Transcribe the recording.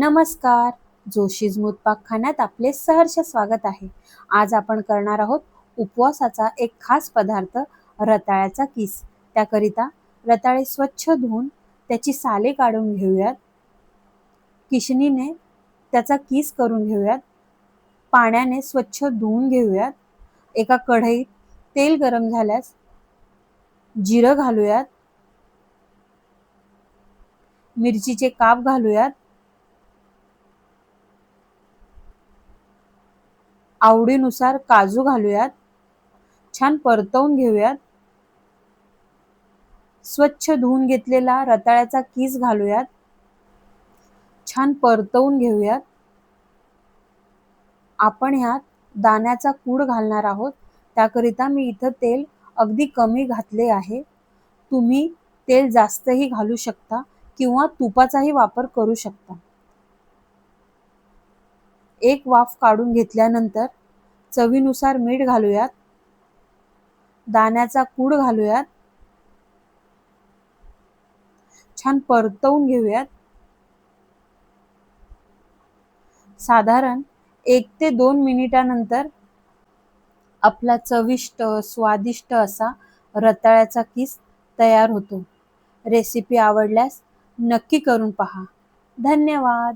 नमस्कार. जोशीज मुतपाकखान्यात आपले सहर्ष स्वागत आहे. आज आपण करणार आहोत उपवासाचा एक खास पदार्थ रताळ्याचा किस. त्याकरिता रताळे स्वच्छ धुवून त्याची साले काढून घेऊयात. किशनीने त्याचा किस करून घेऊयात. पाण्याने स्वच्छ धुवून घेऊयात. एका कढईत तेल गरम झाल्यास जिरं घालूयात. मिरचीचे काप घालूयात. आवडीनुसार काजू घालूयात. छान परतवून घेऊयात. स्वच्छ धुवून घेतलेला रताळ्याचा किस घालूयात. छान परतवून घेऊयात. आपण ह्यात दाण्याचा कूड घालणार आहोत. त्याकरिता मी इथं तेल अगदी कमी घातले आहे. तुम्ही तेल जास्तही घालू शकता किंवा तुपाचाही वापर करू शकता. एक वाफ काढून घेतल्यानंतर चवीनुसार मीठ घालूयात. दाण्याचा कूड घालूयात. छान परतवून घेऊयात. साधारण एक ते दोन मिनिटानंतर आपला चविष्ट स्वादिष्ट असा रताळ्याचा किस तयार होतो. रेसिपी आवडल्यास नक्की करून पहा. धन्यवाद!